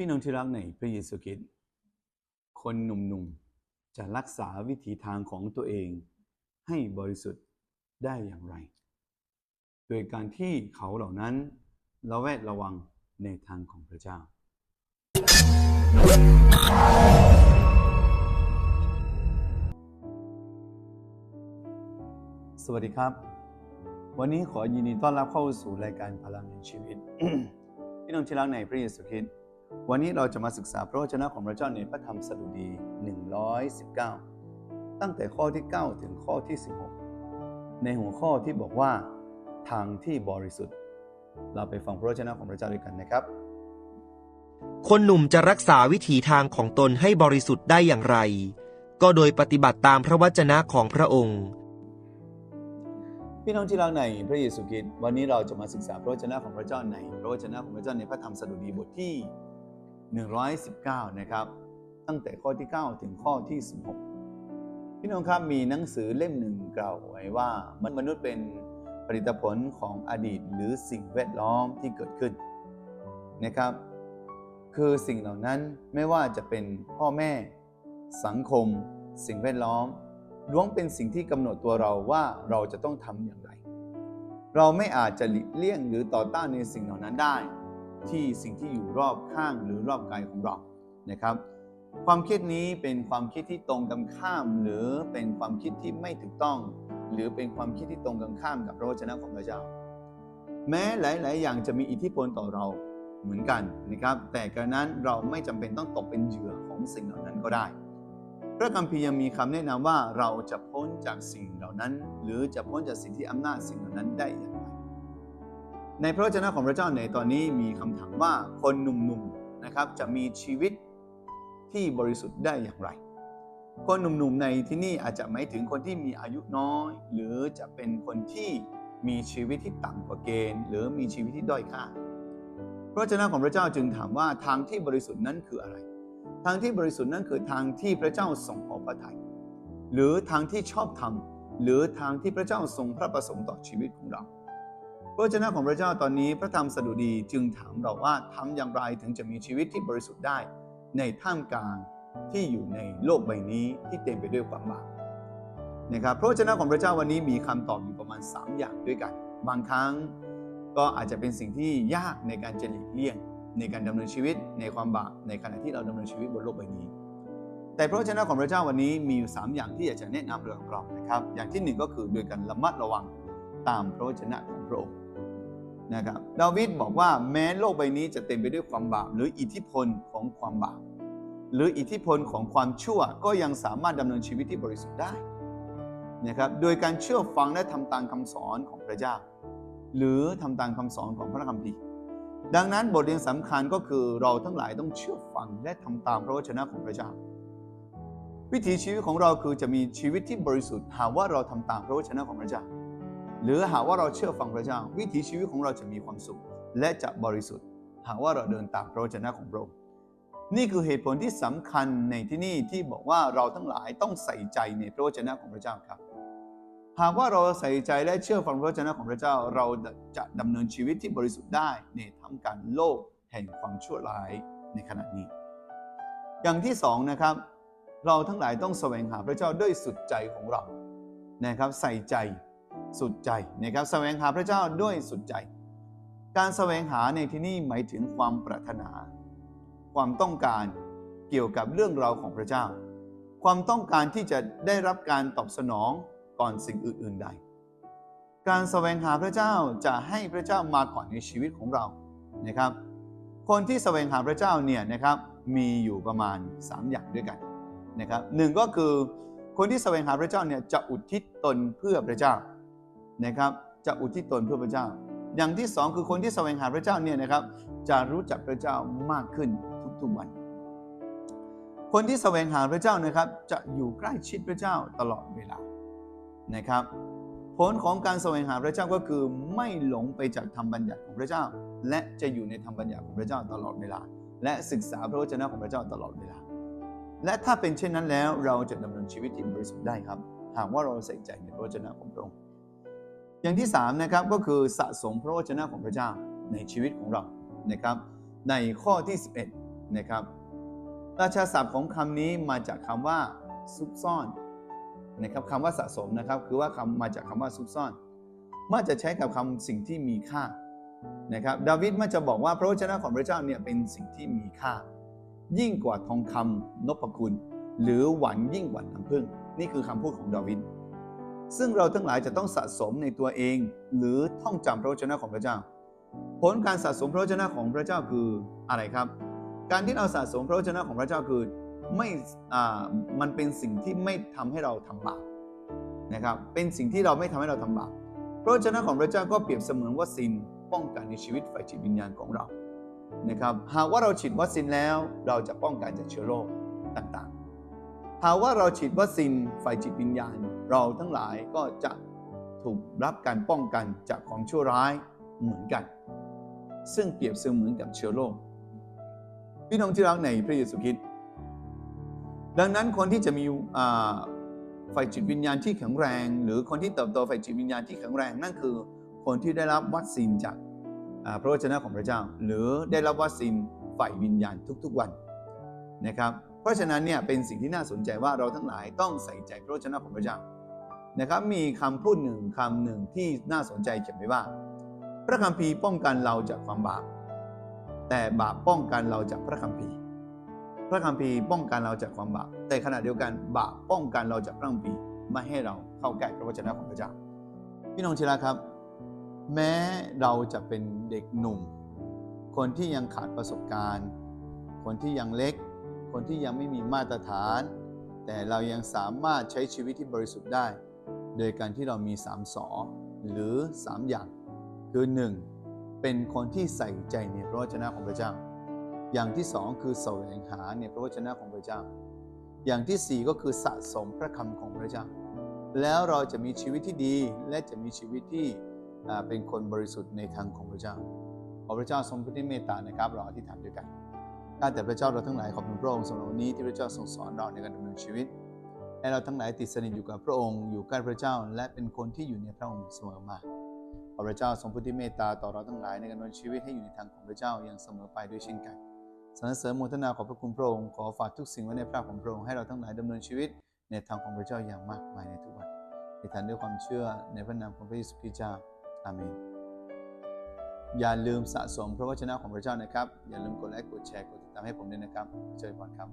พี่น้องที่รักในพระเยซูคริสต์คนหนุ่มๆ จะรักษาวิถีทางของตัวเองให้บริสุทธิ์ได้อย่างไร โดยการที่เขาเหล่านั้นระแวดระวังในทางของพระเจ้า สวัสดีครับ วันนี้ขอยินดีต้อนรับเข้าสู่รายการพลังแห่งชีวิต พี่น้องที่รักในพระเยซูคริสต์ วันนี้เราจะมาศึกษาพระวจนะของพระเจ้าในพระธรรมสดุดี 119 ตั้งแต่ข้อที่ 9 ถึงข้อที่ 16 ในหัวข้อที่บอกว่า ทางที่บริสุทธิ์ เราไปฟังพระวจนะของพระเจ้าด้วยกันนะครับ คนหนุ่มจะรักษาวิถีทางของตนให้บริสุทธิ์ได้อย่างไร ก็โดยปฏิบัติตามพระวจนะของพระองค์พี่น้องที่รักในพระเยซูคริสต์วันนี้เราจะมาศึกษาพระวจนะของพระเจ้าในพระวจนะของพระเจ้าในพระธรรมสดุดีบทที่ 119 นะครับ ตั้งแต่ข้อที่ 9 ถึงข้อที่ 16 พี่น้องครับมีหนังสือเล่มหนึ่งกล่าวไว้ว่ามนุษย์เป็นผลิตผลของอดีตหรือสิ่งแวดล้อมที่เกิดขึ้นนะครับ คือสิ่งเหล่านั้นไม่ว่าจะเป็นพ่อแม่ สังคม สิ่งแวดล้อมล้วนเป็นสิ่งที่กำหนดตัวเราว่าเราจะต้องทำอย่างไร เราไม่อาจจะหลีกเลี่ยงหรือต่อต้านในสิ่งเหล่านั้นได้ ที่สิ่งที่อยู่รอบข้างหรือรอบกายของเรานะครับ ความคิดนี้เป็นความคิดที่ตรงกันข้าม หรือเป็นความคิดที่ไม่ถูกต้อง หรือเป็นความคิดที่ตรงกันข้ามกับพระวจนะของพระเจ้า แม้หลาย ๆ อย่างจะมีอิทธิพลต่อเราเหมือนกันนะครับ แต่กระนั้นเราไม่จำเป็นต้องตกเป็นเหยื่อของสิ่งเหล่านั้นก็ได้ พระคัมภีร์ยังมีคำแนะนำว่าเราจะพ้นจากสิ่งเหล่านั้น หรือจะพ้นจากสิ่งที่อำนาจสิ่งเหล่านั้นได้อย่า ในพระวจนะของพระเจ้าในตอนนี้มีคำถามว่าคนหนุ่มๆนะครับจะมีชีวิตที่บริสุทธิ์ได้อย่างไร คนหนุ่มๆในที่นี่อาจจะหมายถึงคนที่มีอายุน้อย หรือจะเป็นคนที่มีชีวิตที่ต่ำกว่าเกณฑ์ หรือมีชีวิตที่ด้อยค่า พระวจนะของพระเจ้าจึงถามว่าทางที่บริสุทธิ์นั้นคืออะไร ทางที่บริสุทธิ์นั้นคือทางที่พระเจ้าทรงพอพระทัยหรือทางที่ชอบธรรมหรือทางที่พระเจ้าทรงพระประสงค์ต่อชีวิตของเรา พระวจนะของพระเจ้าตอนนี้พระธรรมสดุดีจึงถามเราว่าทำอย่างไรถึงจะมีชีวิตที่บริสุทธิ์ได้ ในท่ามกลางที่อยู่ในโลกใบนี้ที่เต็มไปด้วยความบาปนะครับพระวจนะของพระเจ้าวันนี้มีคำตอบอยู่ประมาณ 3 อย่างด้วยกัน บางครั้งก็อาจจะเป็นสิ่งที่ยากในการจะหลีกเลี่ยง ในการดำเนินชีวิตในความบาปในขณะที่เราดำเนินชีวิตบนโลกใบนี้ แต่พระวจนะของพระเจ้าวันนี้มีอยู่ 3 อย่างที่อยากจะแนะนำเรื่องของเรานะครับ อย่างที่หนึ่งก็คือโดยการระมัดระวังตามพระวจนะของพระองค์ นะครับดาวิดบอกว่าแม้โลกใบนี้จะเต็มไปด้วยความบาปหรืออิทธิพลของความบาปหรืออิทธิพลของความชั่วก็ยังสามารถดำเนินชีวิตที่บริสุทธิ์ได้นะครับโดยการเชื่อฟังและทำตามคำสอนของพระเจ้า หรือทำตามคำสอนของพระคัมภีร์ดังนั้นบทเรียนสำคัญก็คือเราทั้งหลายต้องเชื่อฟังและทำตามพระวจนะของพระเจ้า วิถีชีวิตของเราคือจะมีชีวิตที่บริสุทธิ์หากว่าเราทำตามพระวจนะของพระเจ้า หรือหากว่าเราเชื่อฟังพระเจ้า วิถีชีวิตของเราจะมีความสุข และจะบริสุทธิ์ หากว่าเราเดินตามพระวจนะของพระองค์นี่คือเหตุผลที่สำคัญในที่นี่ที่บอกว่าเราทั้งหลายต้องใส่ใจในพระวจนะของพระเจ้าครับ หากว่าเราใส่ใจและเชื่อฟังพระวจนะของพระเจ้า เราจะดำเนินชีวิตที่บริสุทธิ์ได้ในท่ามกลางโลกแห่งความชั่วร้ายในขณะนี้ อย่างที่สองนะครับ เราทั้งหลายต้องแสวงหาพระเจ้าด้วยสุดใจของเรานะครับ ใส่ใจ สุดใจนะครับแสวงหาพระเจ้าด้วยสุดใจ การแสวงหาในที่นี้หมายถึงความปรารถนา ความต้องการเกี่ยวกับเรื่องราวของพระเจ้า ความต้องการที่จะได้รับการตอบสนองก่อนสิ่งอื่นๆใด การแสวงหาพระเจ้าจะให้พระเจ้ามาก่อนในชีวิตของเรานะครับ คนที่แสวงหาพระเจ้าเนี่ยนะครับมีอยู่ประมาณ 3 อย่างด้วยกันนะครับหนึ่งก็คือคนที่แสวงหาพระเจ้าเนี่ยจะอุทิศตนเพื่อพระเจ้า นะครับจะอุทิศตนเพื่อพระเจ้า อย่างที่สองคือคนที่แสวงหาพระเจ้าเนี่ยนะครับจะรู้จักพระเจ้ามากขึ้นทุกๆวัน คนที่แสวงหาพระเจ้านะครับ จะอยู่ใกล้ชิดพระเจ้าตลอดเวลานะครับ ผลของการแสวงหาพระเจ้าก็คือไม่หลงไปจากธรรมบัญญัติของพระเจ้า และจะอยู่ในธรรมบัญญัติของพระเจ้าตลอดเวลา และศึกษาพระวจนะของพระเจ้าตลอดเวลา และถ้าเป็นเช่นนั้นแล้วเราจะดำเนินชีวิตที่บริสุทธิ์ได้ครับ หากว่าเราใส่ใจในพระวจนะของพระองค์ อย่างที่3นะครับก็คือสะสมพระวจนะของพระเจ้าในชีวิตของเรานะครับ ในข้อที่ 11นะครับราชาศัพท์ของคำนี้มาจากคำว่าซุกซ่อนนะครับคำว่าสะสมนะครับคือว่าคำมาจากคำว่าซุกซ่อนมักจะใช้กับคำสิ่งที่มีค่านะครับดาวิดมักจะบอกว่าพระวจนะของพระเจ้าเนี่ยเป็นสิ่งที่มีค่า ยิ่งกว่าทองคำนพคุณ หรือหวานยิ่งกว่าน้ำผึ้งนี่คือคำพูดของดาวิด ซึ่งเราทั้งหลายจะต้องสะสมในตัวเอง หรือท่องจำพระวจนะของพระเจ้า ผลการสะสมพระวจนะของพระเจ้าคืออะไรครับ การที่เราสะสมพระวจนะของพระเจ้าคือไม่อ่ามันเป็นสิ่งที่ไม่ทำให้เราทำบาปนะครับเป็นสิ่งที่เราไม่ทำให้เราทำบาปพระวจนะของพระเจ้าก็เปรียบเสมือนวัคซีนป้องกันในชีวิตฝ่ายจิตวิญญาณของเรานะครับหากว่าเราฉีดวัคซีนแล้วเราจะป้องกันจากเชื้อโรคต่างๆหากว่าเราฉีดวัคซีนฝ่ายจิตวิญญาณ เราทั้งหลายก็จะถูกรับการป้องกันจากความชั่วร้ายเหมือนกัน ซึ่งเปรียบเสมือนกับเชื้อโรคพี่น้องที่รักในพระเยซูคริสต์ดังนั้นคนที่จะมีฝ่ายจิตวิญญาณที่แข็งแรง หรือคนที่เติบโตฝ่ายจิตวิญญาณที่แข็งแรงนั่นคือ คนที่ได้รับวัคซีนจากพระวจนะของพระเจ้า หรือได้รับวัคซีนฝ่ายวิญญาณทุกๆวันนะครับ เพราะฉะนั้นเนี่ยเป็นสิ่งที่น่าสนใจว่าเราทั้งหลายต้องใส่ใจพระวจนะของพระเจ้า นะครับมีคำพูดหนึ่งคำหนึ่งที่น่าสนใจเขียนไว้ว่า พระคัมภีร์ป้องกันเราจากความบาป แต่บาปป้องกันเราจากพระคัมภีร์ พระคัมภีร์ป้องกันเราจากความบาป แต่ขณะเดียวกันบาปป้องกันเราจากพระคัมภีร์ไม่ให้เราเข้าใกล้พระวจนะของพระเจ้า พี่น้องทีละครับ แม้เราจะเป็นเด็กหนุ่ม คนที่ยังขาดประสบการณ์ คนที่ยังเล็ก คนที่ยังไม่มีมาตรฐาน แต่เรายังสามารถใช้ชีวิตที่บริสุทธิ์ได้ โดยการที่เรามี3สอหรือ 3 อย่าง คือ 1. เป็นคนที่ใส่ใจในพระวจนะของพระเจ้า อย่างที่สองคือแสวงหาในพระวจนะของพระเจ้า อย่างที่สี่ก็คือสะสมพระคำของพระเจ้า แล้วเราจะมีชีวิตที่ดีและจะมีชีวิตที่เป็นคนบริสุทธิ์ในทางของพระเจ้า ขอพระเจ้าทรงพุทธิเมตตานะครับ เราอธิษฐานด้วยกันข้าแต่พระเจ้าเราทั้งหลายขอบคุณพระองค์สำหรับวันนี้ที่พระเจ้าทรงสอนเราในการดำเนินชีวิต ให้เราทั้งหลายติดสนิทอยู่กับพระองค์อยู่ใกล้พระเจ้า และเป็นคนที่อยู่ในพระองค์เสมอมาขอพระเจ้าทรงพุทธิเมตตาต่อเราทั้งหลายในการดำเนินชีวิตให้อยู่ในทางของพระเจ้าอย่างเสมอไปด้วยเช่นกันสรรเสริญโมทนาขอพระคุณพระองค์ขอฝากทุกสิ่งไว้ในพระของพระองค์ให้เราทั้งหลายดำเนินชีวิตในทางของพระเจ้าอย่างมากมายในทุกวันในฐานด้วยความเชื่อในพระนามของพระเยซูคริสต์เจ้าอาเมน อย่าลืมสะสมพระวจนะของพระเจ้านะครับ อย่าลืมกดไลค์กดแชร์กดติดตามให้ผมด้วยนะครับเจอกันครับ